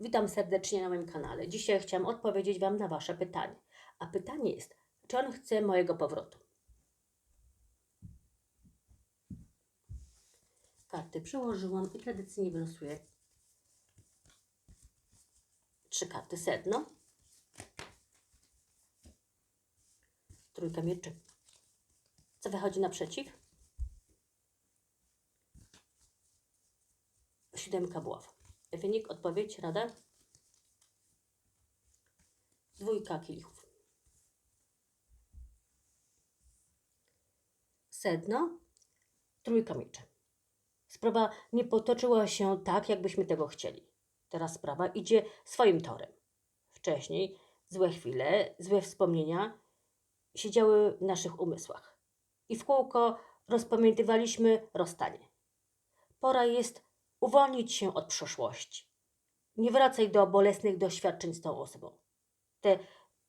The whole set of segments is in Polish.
Witam serdecznie na moim kanale. Dzisiaj chciałam odpowiedzieć Wam na Wasze pytanie. A pytanie jest, czy on chce mojego powrotu? Karty przyłożyłam i tradycyjnie wylosuję trzy karty sedno. Trójka mieczy. Co wychodzi naprzeciw? Siódemka buław. Wynik, odpowiedź, rada? Dwójka kielichów. Sedno, trójka mieczy. Sprawa nie potoczyła się tak, jakbyśmy tego chcieli. Teraz sprawa idzie swoim torem. Wcześniej złe chwile, złe wspomnienia siedziały w naszych umysłach. I w kółko rozpamiętywaliśmy rozstanie. Pora jest uwolnić się od przeszłości. Nie wracaj do bolesnych doświadczeń z tą osobą. Te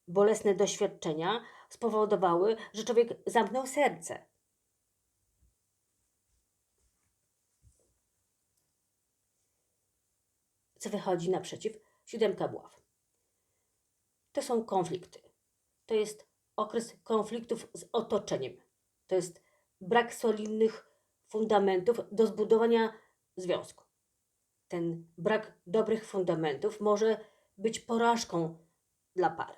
bolesne doświadczenia spowodowały, że człowiek zamknął serce. Co wychodzi naprzeciw? Siódemka buław. To są konflikty. To jest okres konfliktów z otoczeniem. To jest brak solidnych fundamentów do zbudowania związku. Ten brak dobrych fundamentów może być porażką dla pary.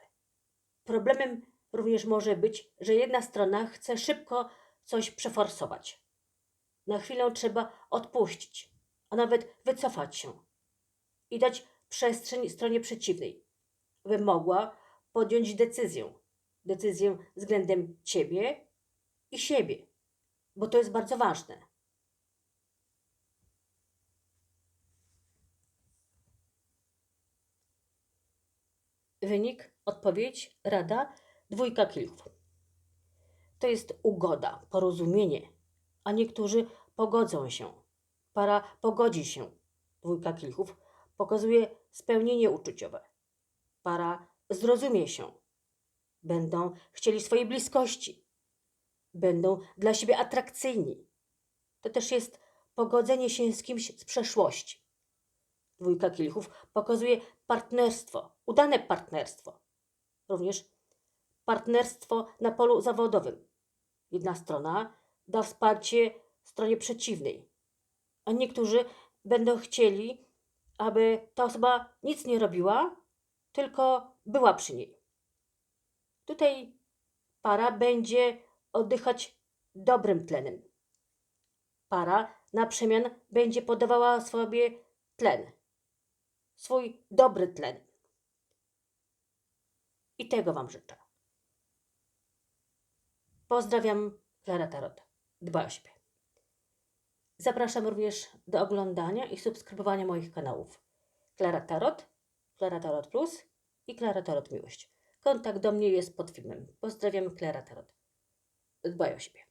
Problemem również może być, że jedna strona chce szybko coś przeforsować. Na chwilę trzeba odpuścić, a nawet wycofać się i dać przestrzeń stronie przeciwnej, by mogła podjąć decyzję. Decyzję względem ciebie i siebie, bo to jest bardzo ważne. Wynik, odpowiedź, rada, dwójka kielichów. To jest ugoda, porozumienie, a niektórzy pogodzą się. Para pogodzi się. Dwójka kielichów pokazuje spełnienie uczuciowe. Para zrozumie się. Będą chcieli swojej bliskości. Będą dla siebie atrakcyjni. To też jest pogodzenie się z kimś z przeszłości. Dwójka kielichów pokazuje partnerstwo, udane partnerstwo. Również partnerstwo na polu zawodowym. Jedna strona da wsparcie stronie przeciwnej, a niektórzy będą chcieli, aby ta osoba nic nie robiła, tylko była przy niej. Tutaj para będzie oddychać dobrym tlenem. Para na przemian będzie podawała sobie tlen swój dobry tlen. I tego Wam życzę. Pozdrawiam, Klara Tarot. Dbaj o siebie. Zapraszam również do oglądania i subskrybowania moich kanałów. Klara Tarot, Klara Tarot Plus i Klara Tarot Miłość. Kontakt do mnie jest pod filmem. Pozdrawiam, Klara Tarot. Dbaj o siebie.